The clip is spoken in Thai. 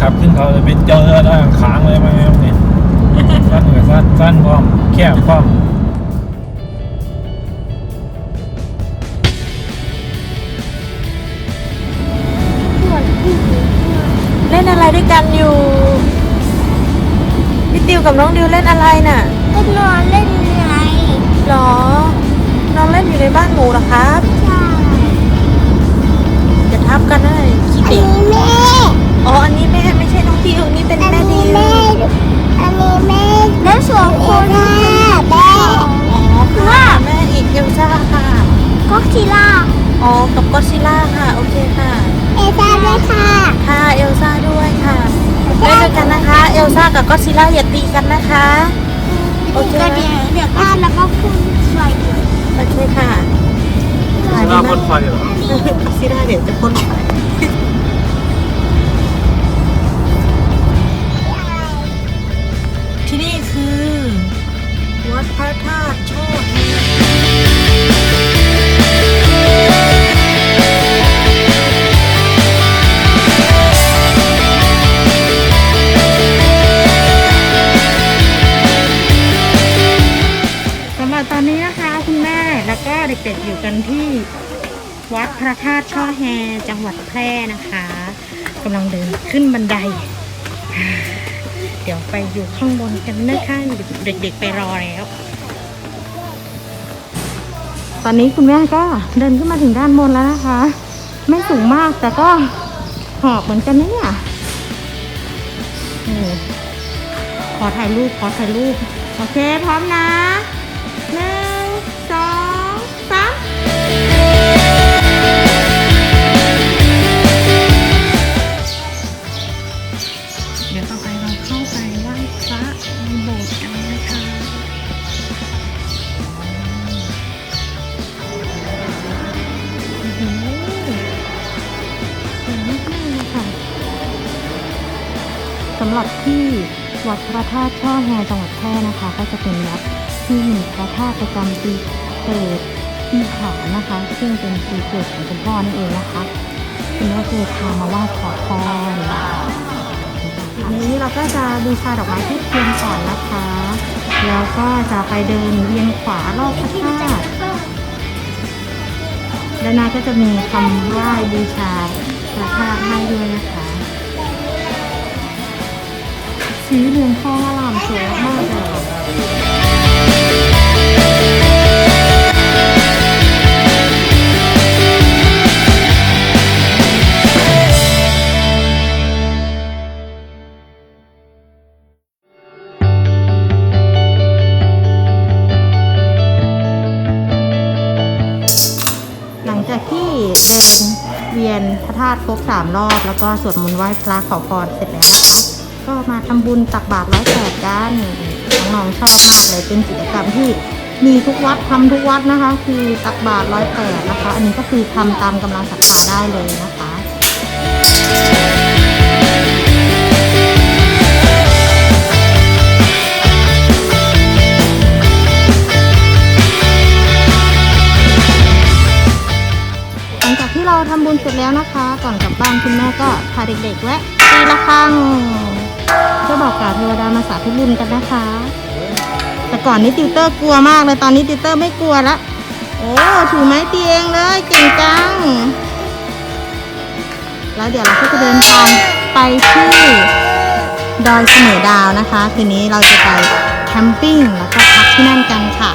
ขับขึ้นเขาเลยไปเจอได้ขางเลยมาแล้วเนี่ยสั้นกับสั้นสั้นพร้อมแคบพร้อมเล่นอะไรด้วยกันอยู่ พี่ติวกับน้องดิวเล่นอะไรน่ะก็นอนเล่นไงหรอ น้องเล่นอยู่ในบ้านหมูเหรอครับ ลซ่ากับก็อดซิลล่าอย่าตีกันนะคะ โอเคก็เดี๋ยวเดี๋ยวก็แล้วก็พุ่งไฟโอเคค่ะถ่ายหดีน้าพ่มานกไฟเหรอซิล่าเดี๋ยวจะพ่นไฟที่นี่คือ วัดพระธาตุโชติ นี้นะคะคุณแม่แล้วก็เด็กๆอยู่กันที่วัดพระธาตุช่อแฮจังหวัดแพร่นะคะกำลังเดินขึ้นบันได เดี๋ยวไปอยู่ข้างบนกันนะคะเด็ก ๆ ไปรอแล้ว ตอนนี้คุณแม่ก็เดินขึ้นมาถึงด้านบนแล้วนะคะ ไม่สูงมากแต่ก็หอบเหมือนกันนะเนี่ยขอถ่ายรูปขอถ่ายรูป โอเค พร้อมนะำหรับที่วัดพระธาตุช่อแฮจังหวัดแพร่นะคะ ก็จะเป็นวัดที่มีพระธาตุประจำปีเกิดปีขานนะคะ ซึ่งเป็นปีเกิดของคุณพ่อนั่นเองนะคะคุณแม่เคยพามาไหว้ขอพรทีนี้เราก็จะบูชาดอกไม้ที่เทียนก่อนนะคะ แล้วก็จะไปเดินเวียนขวารอบพระธาตุด้านหน้าก็จะมีคำไหว้บูชาพระธาตุให้ด้วยนะคะ สีเหลืองทองอลามสวยมากเลยค่ะหลังจากที่เดินเวียนพระธาตุครบสามรอบ แล้วก็สวดมนต์ไหว้พระขอพรเสร็จแล้ว ก็มาทำบุญตักบาตรร้อยแปดกันน้องๆชอบมากเลยเป็นกิจกรรมที่มีทุกวัดทำทุกวัดนะคะ คือตักบาตรร้อยแปดนะคะ อันนี้ก็คือทำตามกำลังศรัทธาได้เลยนะคะหลังจากที่เราทำบุญเสร็จแล้วนะคะ ก่อนกลับบ้านคุณแม่ก็พาเด็กๆแวะตีละครัง เพื่อบอกกล่าวเทวดามาสาธุบุญกันนะคะ แต่ก่อนนี้ติวเตอร์กลัวมากเลยตอนนี้ติวเตอร์ไม่กลัวละโอ้ถือไม้ตีเองเลยเก่งจัง แล้วเดี๋ยวเราก็จะเดินทางไปที่ดอยเสมอดาวนะคะ คืนนี้เราจะไปแคมปิ้งแล้วก็พักที่นั่นกันค่ะ